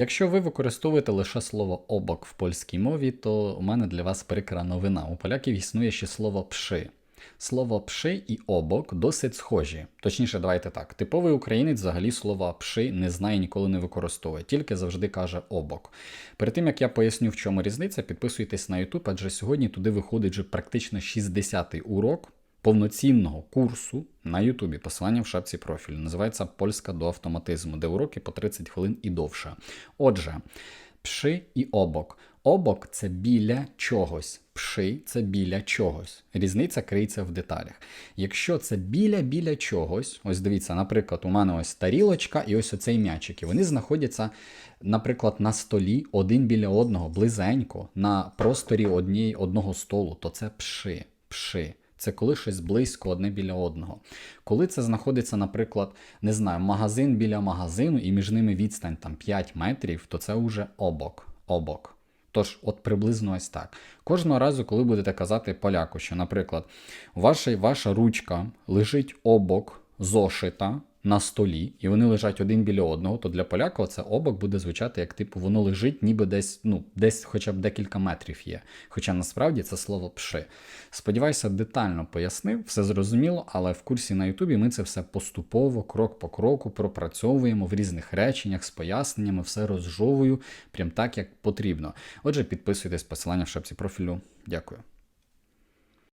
Якщо ви використовуєте лише слово обок в польській мові, то у мене для вас прикра новина. У поляків існує ще слово пши. Слово пши і обок досить схожі. Точніше, давайте так. Типовий українець взагалі слова пши не знає ніколи не використовує, тільки завжди каже обок. Перед тим як я поясню, в чому різниця, підписуйтесь на YouTube, адже сьогодні туди виходить вже практично 60-й урок повноцінного курсу на Ютубі. Посилання в шапці профілю. Називається Польська до автоматизму, де уроки по 30 хвилин і довше. Отже, пши і обок. Обок це біля чогось. Пши це біля чогось. Різниця криється в деталях. Якщо це біля біля чогось, ось дивіться, наприклад, у мене ось тарілочка і ось оцей м'ячик. І вони знаходяться, наприклад, на столі один біля одного, близенько, на просторі однієї одного столу, то це пши. Пши. Це коли щось близько одне біля одного. Коли це знаходиться, наприклад, не знаю, магазин біля магазину і між ними відстань там 5 метрів, то це вже обок. Обок. Тож, от приблизно ось так. Кожного разу, коли будете казати поляку, що, наприклад, ваша, ваша ручка лежить обок зошита на столі, і вони лежать один біля одного, то для поляка це обок буде звучати як типу воно лежить, ніби десь, ну, десь хоча б декілька метрів є. Хоча насправді це слово пши. Сподіваюся, детально пояснив, все зрозуміло, але в курсі на Ютубі ми це все поступово, крок по кроку пропрацьовуємо в різних реченнях з поясненнями, все розжовую, прям так, як потрібно. Отже, підписуйтесь, посилання в шапці профілю. Дякую.